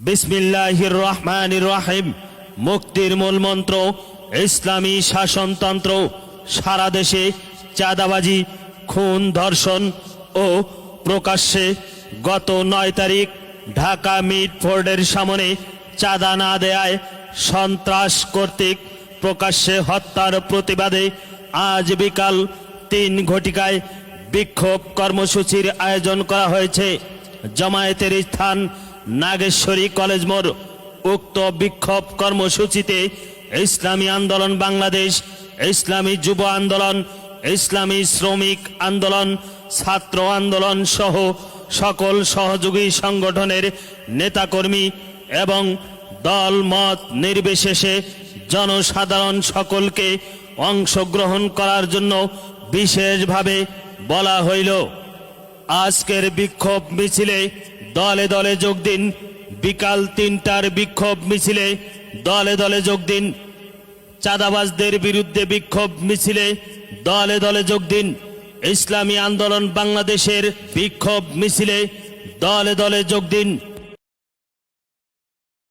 বিসমিল্লাহির রহমানির রহিম। মুক্তির মূল মন্ত্র ইসলামী শাসনতন্ত্র, সারা দেশে চাঁদাবাজি, খুন, ধর্ষণ ও প্রকাশ্যে গত নয় তারিখ ঢাকা মিডফোর্ডের সামনে চাঁদা না দেয়ায় সন্ত্রাস কর্তৃক প্রকাশ্যে হত্যার প্রতিবাদে আজ বিকাল তিন ঘটিকায় বিক্ষোভ কর্মসূচির আয়োজন করা হয়েছে। জমায়েতের স্থান নাগেশ্বরী কলেজ মোড়, উক্ত বিক্ষোভ কর্মসূচিতে ইসলামী আন্দোলন বাংলাদেশ, ইসলামী যুব আন্দোলন, ইসলামী শ্রমিক আন্দোলন, ছাত্র আন্দোলন সহ সকল সহযোগী সংগঠনের নেতাকর্মী এবং দল মত নির্বিশেষে জনসাধারণ সকলকে অংশগ্রহণ করার জন্য বিশেষভাবে বলা হইল। আজকের বিক্ষোভ মিছিলে দলে দলে যোগ দিন। বিকাল তিনটার বিক্ষোভ মিছিলে। দলে দলে যোগ দিন। চাঁদাবাজদের বিরুদ্ধে বিক্ষোভ মিছিলে। দলে দলে যোগ দিন। ইসলামী আন্দোলন বাংলাদেশের বিক্ষোভ মিছিলে। দলে দলে যোগ দিন।